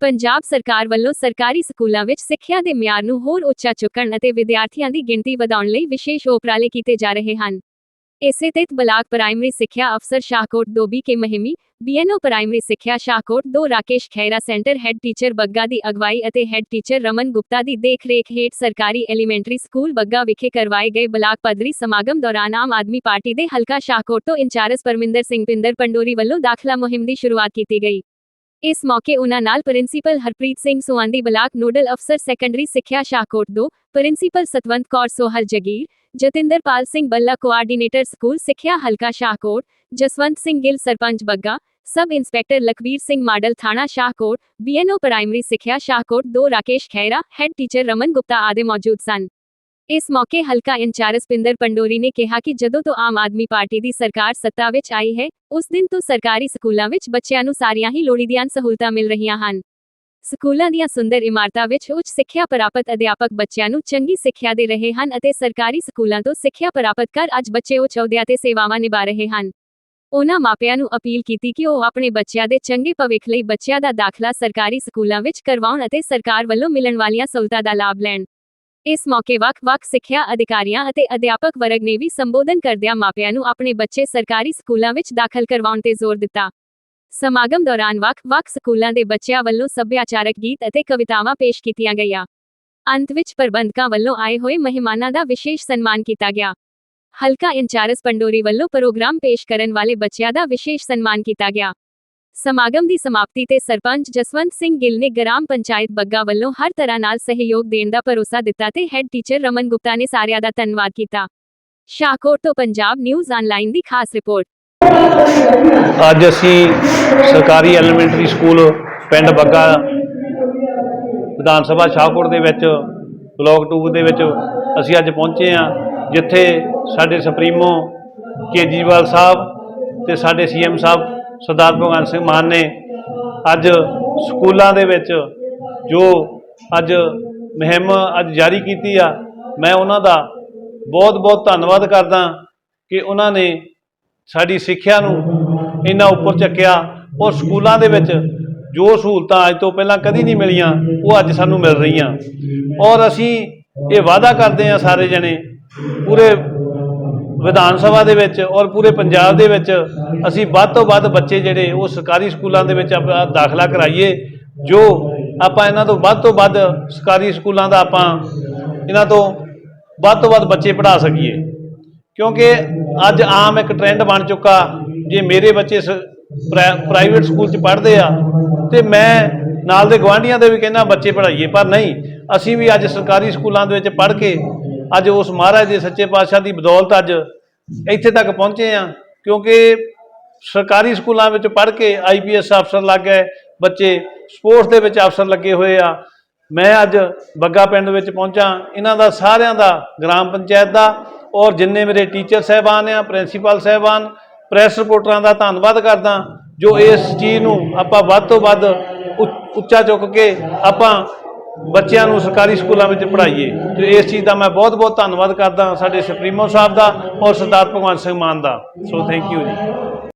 ਪੰਜਾਬ ਸਰਕਾਰ ਵੱਲੋਂ ਸਰਕਾਰੀ ਸਕੂਲਾਂ ਵਿੱਚ ਸਿੱਖਿਆ ਦੇ ਮਿਆਰ ਨੂੰ ਹੋਰ ਉੱਚਾ ਚੁੱਕਣ ਅਤੇ ਵਿਦਿਆਰਥੀਆਂ ਦੀ ਗਿਣਤੀ ਵਧਾਉਣ ਲਈ ਵਿਸ਼ੇਸ਼ ਉਪਰਾਲੇ ਕੀਤੇ ਜਾ ਰਹੇ ਹਨ। ਇਸੇ ਤਹਿਤ ਬਲਾਕ ਪ੍ਰਾਇਮਰੀ ਸਿੱਖਿਆ ਅਫਸਰ ਸ਼ਾਹਕੋਟ ਦੋਬੀ ਕੇ ਮਹਿਮੀ ਬੀਐਨਓ ਪ੍ਰਾਇਮਰੀ ਸਿੱਖਿਆ ਸ਼ਾਹਕੋਟ ਦੋ Rakesh Khaira centre head teacher Bagga ਦੀ ਅਗਵਾਈ ਅਤੇ ਹੈੱਡ ਟੀਚਰ ਰਮਨ ਗੁਪਤਾ ਦੀ ਦੇਖਰੇਖ ਹੇਠ ਸਰਕਾਰੀ ਐਲੀਮੈਂਟਰੀ ਸਕੂਲ ਬੱਗਾ ਵਿਖੇ ਕਰਵਾਏ ਗਏ ਬਲਾਕ ਪੱਧਰੀ ਸਮਾਗਮ ਦੌਰਾਨ ਆਮ ਆਦਮੀ ਪਾਰਟੀ ਦੇ ਹਲਕਾ ਸ਼ਾਹਕੋਟ ਤੋਂ ਇੰਚਾਰਜ ਪਰਮਿੰਦਰ ਸਿੰਘ ਪਿੰਦਰ ਪੰਡੋਰੀ ਵੱਲੋਂ ਦਾਖਲਾ ਮੁਹਿੰਮ ਦੀ ਸ਼ੁਰੂਆਤ ਕੀਤੀ ਗਈ। ਇਸ ਮੌਕੇ ਉਨ੍ਹਾਂ ਨਾਲ principal Harpreet Singh Suandi block nodal ਅਫਸਰ ਸੈਕੰਡਰੀ ਸਿੱਖਿਆ ਸ਼ਾਹਕੋਟ ਦੋ principal Satwant Kaur Sohal Jagir Jatinderpal Singh Balla coordinator school ਸਿੱਖਿਆ ਹਲਕਾ Shahkot Jaswant Singh Gill sarpanch Bagga sub inspector Lakhvir Singh model ਥਾਣਾ ਸ਼ਾਹਕੋਟ ਬੀਐਨਓ ਪ੍ਰਾਇਮਰੀ ਸਿੱਖਿਆ ਸ਼ਾਹਕੋਟ ਦੋ ਰਾਕੇਸ਼ ਖੈਰਾ ਹੈੱਡ ਟੀਚਰ ਰਮਨ ਗੁਪਤਾ ਆਦਿ ਮੌਜੂਦ ਸਨ ਇਸ ਮੌਕੇ ਹਲਕਾ ਇੰਚਾਰਜ ਪਿੰਦਰ ਪੰਡੋਰੀ ਨੇ ਕਿਹਾ ਕਿ ਜਦੋਂ ਤੋਂ ਆਮ ਆਦਮੀ ਪਾਰਟੀ ਦੀ ਸਰਕਾਰ ਸੱਤਾ ਵਿੱਚ ਆਈ ਹੈ, ਉਸ ਦਿਨ ਤੋਂ ਸਰਕਾਰੀ ਸਕੂਲਾਂ ਵਿੱਚ ਬੱਚਿਆਂ ਨੂੰ ਸਾਰੀਆਂ ਹੀ ਲੋੜੀਂਦੀਆਂ ਸਹੂਲਤਾਂ ਮਿਲ ਰਹੀਆਂ ਹਨ। ਸਕੂਲਾਂ ਦੀਆਂ ਸੁੰਦਰ ਇਮਾਰਤਾਂ ਵਿੱਚ ਉੱਚ ਸਿੱਖਿਆ ਪ੍ਰਾਪਤ ਅਧਿਆਪਕ ਬੱਚਿਆਂ ਨੂੰ ਚੰਗੀ ਸਿੱਖਿਆ ਦੇ ਰਹੇ ਹਨ ਅਤੇ ਸਰਕਾਰੀ ਸਕੂਲਾਂ ਤੋਂ ਸਿੱਖਿਆ ਪ੍ਰਾਪਤ ਕਰ ਅੱਜ ਬੱਚੇ ਉੱਚ ਅਹੁਦਿਆਂ ਤੇ ਸੇਵਾਵਾਂ ਨਿਭਾ ਰਹੇ ਹਨ। ਉਹਨਾਂ ਮਾਪਿਆਂ ਨੂੰ ਅਪੀਲ ਕੀਤੀ ਕਿ ਉਹ ਆਪਣੇ ਬੱਚਿਆਂ ਦੇ ਚੰਗੇ ਭਵਿੱਖ ਲਈ ਬੱਚਿਆਂ ਦਾ ਦਾਖਲਾ ਸਰਕਾਰੀ ਸਕੂਲਾਂ ਵਿੱਚ ਕਰਵਾਉਣ ਅਤੇ ਸਰਕਾਰ ਵੱਲੋਂ ਮਿਲਣ ਵਾਲੀਆਂ ਸਹੂਲਤਾਂ ਦਾ ਲਾਭ ਲੈਣ। ਇਸ ਮੌਕੇ ਵੱਖ-ਵੱਖ ਸਿੱਖਿਆ ਅਧਿਕਾਰੀਆਂ ਅਤੇ ਅਧਿਆਪਕ ਵਰਗ ਨੇ ਵੀ ਸੰਬੋਧਨ ਕਰਦਿਆਂ ਮਾਪਿਆਂ ਨੂੰ ਆਪਣੇ ਬੱਚੇ ਸਰਕਾਰੀ ਸਕੂਲਾਂ ਵਿੱਚ ਦਾਖਲ ਕਰਵਾਉਣ ਤੇ ਜ਼ੋਰ ਦਿੱਤਾ। ਸਮਾਗਮ ਦੌਰਾਨ ਵੱਖ-ਵੱਖ ਸਕੂਲਾਂ ਦੇ ਬੱਚਿਆਂ ਵੱਲੋਂ ਸੱਭਿਆਚਾਰਕ ਗੀਤ ਅਤੇ ਕਵਿਤਾਵਾਂ ਪੇਸ਼ ਕੀਤੀਆਂ ਗਈਆਂ। ਅੰਤ ਵਿੱਚ ਪ੍ਰਬੰਧਕਾਂ ਵੱਲੋਂ ਆਏ ਹੋਏ ਮਹਿਮਾਨਾਂ ਦਾ ਵਿਸ਼ੇਸ਼ ਸਨਮਾਨ ਕੀਤਾ ਗਿਆ। ਹਲਕਾ ਇੰਚਾਰਜ ਪੰਡੋਰੀ ਵੱਲੋਂ ਪ੍ਰੋਗਰਾਮ ਪੇਸ਼ ਕਰਨ ਵਾਲੇ ਬੱਚਿਆਂ ਦਾ ਵਿਸ਼ੇਸ਼ ਸਨਮਾਨ ਕੀਤਾ ਗਿਆ। ਸਮਾਗਮ ਦੀ ਸਮਾਪਤੀ ਤੇ ਸਰਪੰਚ ਜਸਵੰਤ ਸਿੰਘ ਗਿੱਲ ਨੇ ਗ੍ਰਾਮ ਪੰਚਾਇਤ ਬੱਗਾ ਵੱਲੋਂ ਹਰ ਤਰ੍ਹਾਂ ਨਾਲ ਸਹਿਯੋਗ ਦੇਣ ਦਾ ਭਰੋਸਾ ਦਿੱਤਾ ਤੇ ਹੈੱਡ ਟੀਚਰ ਰਮਨ ਗੁਪਤਾ ਨੇ ਸਾਰਿਆਂ ਦਾ ਧੰਨਵਾਦ ਕੀਤਾ। ਸ਼ਾਹਕੋਟ ਤੋਂ ਪੰਜਾਬ ਨਿਊਜ਼ ਆਨਲਾਈਨ ਦੀ ਖਾਸ ਰਿਪੋਰਟ। ਅੱਜ ਅਸੀਂ ਸਰਕਾਰੀ ਐਲੀਮੈਂਟਰੀ ਸਕੂਲ ਪਿੰਡ ਬੱਗਾ ਵਿਧਾਨ ਸਭਾ ਸ਼ਾਹਕੋਟ ਦੇ ਵਿੱਚ, ਬਲਾਕ 2 ਦੇ ਵਿੱਚ ਅਸੀਂ ਅੱਜ ਪਹੁੰਚੇ ਹਾਂ, ਜਿੱਥੇ ਸਾਡੇ ਸੁਪਰੀਮੋ ਕੇਜੀਵਾਲ ਸਾਹਿਬ ਤੇ ਸਾਡੇ ਸੀਐਮ ਸਾਹਿਬ ਸਰਦਾਰ ਭਗਵੰਤ ਸਿੰਘ ਮਾਨ ਨੇ ਅੱਜ ਸਕੂਲਾਂ ਦੇ ਵਿੱਚ ਜੋ ਅੱਜ ਮੁਹਿੰਮ ਅੱਜ ਜਾਰੀ ਕੀਤੀ ਆ, ਮੈਂ ਉਹਨਾਂ ਦਾ ਬਹੁਤ ਬਹੁਤ ਧੰਨਵਾਦ ਕਰਦਾ ਕਿ ਉਹਨਾਂ ਨੇ ਸਾਡੀ ਸਿੱਖਿਆ ਨੂੰ ਇੰਨਾ ਉੱਪਰ ਚੱਕਿਆ ਔਰ ਸਕੂਲਾਂ ਦੇ ਵਿੱਚ ਜੋ ਸਹੂਲਤਾਂ ਅੱਜ ਤੋਂ ਪਹਿਲਾਂ ਕਦੀ ਨਹੀਂ ਮਿਲੀਆਂ, ਉਹ ਅੱਜ ਸਾਨੂੰ ਮਿਲ ਰਹੀਆਂ। ਔਰ ਅਸੀਂ ਇਹ ਵਾਅਦਾ ਕਰਦੇ ਹਾਂ ਸਾਰੇ ਜਣੇ, ਪੂਰੇ ਵਿਧਾਨ ਸਭਾ ਦੇ ਵਿੱਚ ਔਰ ਪੂਰੇ ਪੰਜਾਬ ਦੇ ਵਿੱਚ ਅਸੀਂ ਵੱਧ ਤੋਂ ਵੱਧ ਬੱਚੇ ਜਿਹੜੇ ਉਹ ਸਰਕਾਰੀ ਸਕੂਲਾਂ ਦੇ ਵਿੱਚ ਆਪਣਾ ਦਾਖਲਾ ਕਰਾਈਏ, ਜੋ ਆਪਾਂ ਇਹਨਾਂ ਤੋਂ ਵੱਧ ਤੋਂ ਵੱਧ ਸਰਕਾਰੀ ਸਕੂਲਾਂ ਦਾ ਆਪਾਂ ਇਹਨਾਂ ਤੋਂ ਵੱਧ ਤੋਂ ਵੱਧ ਬੱਚੇ ਪੜ੍ਹਾ ਸਕੀਏ। ਕਿਉਂਕਿ ਅੱਜ ਆਮ ਇੱਕ ਟ੍ਰੈਂਡ ਬਣ ਚੁੱਕਾ, ਜੇ ਮੇਰੇ ਬੱਚੇ ਸ- ਪ੍ਰਾ- ਪ੍ਰਾਈਵੇਟ ਸਕੂਲ 'ਚ ਪੜ੍ਹਦੇ ਆ, ਤੇ ਮੈਂ ਨਾਲ ਦੇ ਗਵਾਂਢੀਆਂ ਦੇ ਵੀ ਕਹਿੰਦਾ ਬੱਚੇ ਪੜ੍ਹਾਈਏ, ਪਰ ਨਹੀਂ, ਅਸੀਂ ਵੀ ਅੱਜ ਸਰਕਾਰੀ ਸਕੂਲਾਂ ਦੇ ਵਿੱਚ ਪੜ੍ਹ ਕੇ ਅੱਜ ਉਸ ਮਹਾਰਾਜ ਦੇ ਸੱਚੇ ਪਾਤਸ਼ਾਹ ਦੀ ਬਦੌਲਤ ਅੱਜ ਇੱਥੇ ਤੱਕ ਪਹੁੰਚੇ ਆ ਕਿਉਂਕਿ ਸਰਕਾਰੀ ਸਕੂਲਾਂ ਵਿੱਚ ਪੜ੍ਹ ਕੇ ਆਈਪੀਐਸ ਅਫਸਰ ਲੱਗ ਗਏ, ਬੱਚੇ ਸਪੋਰਟਸ ਦੇ ਵਿੱਚ ਅਫਸਰ ਲੱਗੇ ਹੋਏ ਆ। ਮੈਂ ਅੱਜ ਬੱਗਾ ਪਿੰਡ ਵਿੱਚ ਪਹੁੰਚਾ, ਇਹਨਾਂ ਦਾ ਸਾਰਿਆਂ ਦਾ ਗ੍ਰਾਮ ਪੰਚਾਇਤ ਦਾ ਔਰ ਜਿੰਨੇ ਮੇਰੇ ਟੀਚਰ ਸਹਿਬਾਨ ਆ, ਪ੍ਰਿੰਸੀਪਲ ਸਹਿਬਾਨ, ਪ੍ਰੈਸ ਰਿਪੋਰਟਰਾਂ ਦਾ ਧੰਨਵਾਦ ਕਰਦਾ, ਜੋ ਇਸ ਚੀਜ਼ ਨੂੰ ਆਪਾਂ ਵੱਧ ਤੋਂ ਵੱਧ ਉੱਚਾ ਚੁੱਕ ਕੇ ਆਪਾਂ ਬੱਚਿਆਂ ਨੂੰ ਸਰਕਾਰੀ ਸਕੂਲਾਂ ਵਿੱਚ ਪੜ੍ਹਾਈਏ। ਤੇ ਇਸ ਚੀਜ਼ ਦਾ ਮੈਂ ਬਹੁਤ ਬਹੁਤ ਧੰਨਵਾਦ ਕਰਦਾ ਸਾਡੇ ਸੁਪਰੀਮੋ ਸਾਹਿਬ ਦਾ ਔਰ ਸਰਦਾਰ ਭਗਵੰਤ ਸਿੰਘ ਮਾਨ ਦਾ। So thank you ji.